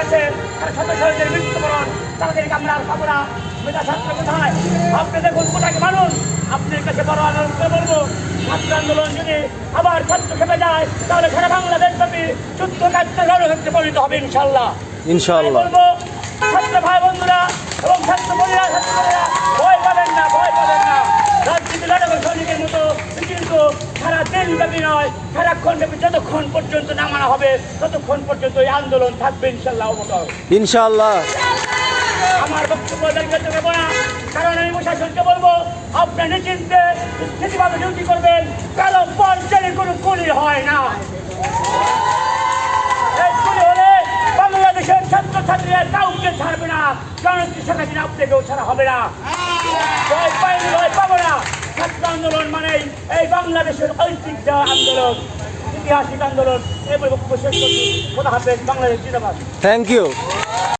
গেছে তারা শত শহীদের মৃত্যুবরণ তাদেরকে আমরা আর পাবো না মেধা ছাত্র কোথায়? আপনি দেখুন কোথায় মানুষ আপনার কাছে বড় আন্দোলন করে বলব ছাত্র আন্দোলন যদি আবার ছাত্র খেপে যায় তাহলে সারা বাংলাদেশ ব্যাপী যুদ্ধ কার্যে রণক্ষেত্রে পরিণত হবে ইনশাল্লাহ ইনশাল্লাহ বলব ছাত্র সারা দিন ব্যাপী নয়। সারাক্ষণ ব্যাপী যতক্ষণ পর্যন্ত নামানো হবে ততক্ষণ পর্যন্ত এই আন্দোলন থাকবে ইনশাল্লাহ অবতর। ইনশাআল্লাহ। আমার বক্তব্য দীর্ঘায়িত করব না কারণ আমি প্রশাসনকে বলব আপনার নিশ্চিন্তে নীতিভাবে ডিউটি করবেন কারও পর্যায়ে কোনো কুলি হয় না। বাংলাদেশের ছাত্র ছাত্রীরা কাউকে ছাড়বে না জনশ্রী শেখ আপনাকেও ছাড়া হবে না। ভয় পাইনি ভয় পাবো না। বাংলাদেশের ঐতিহ্য আন্দোলন ঐতিহাসিক আন্দোলন, এই বক্তব্য শেষ করছি। খোদা হাফেজ, বাংলাদেশ জিন্দাবাদ। Thank you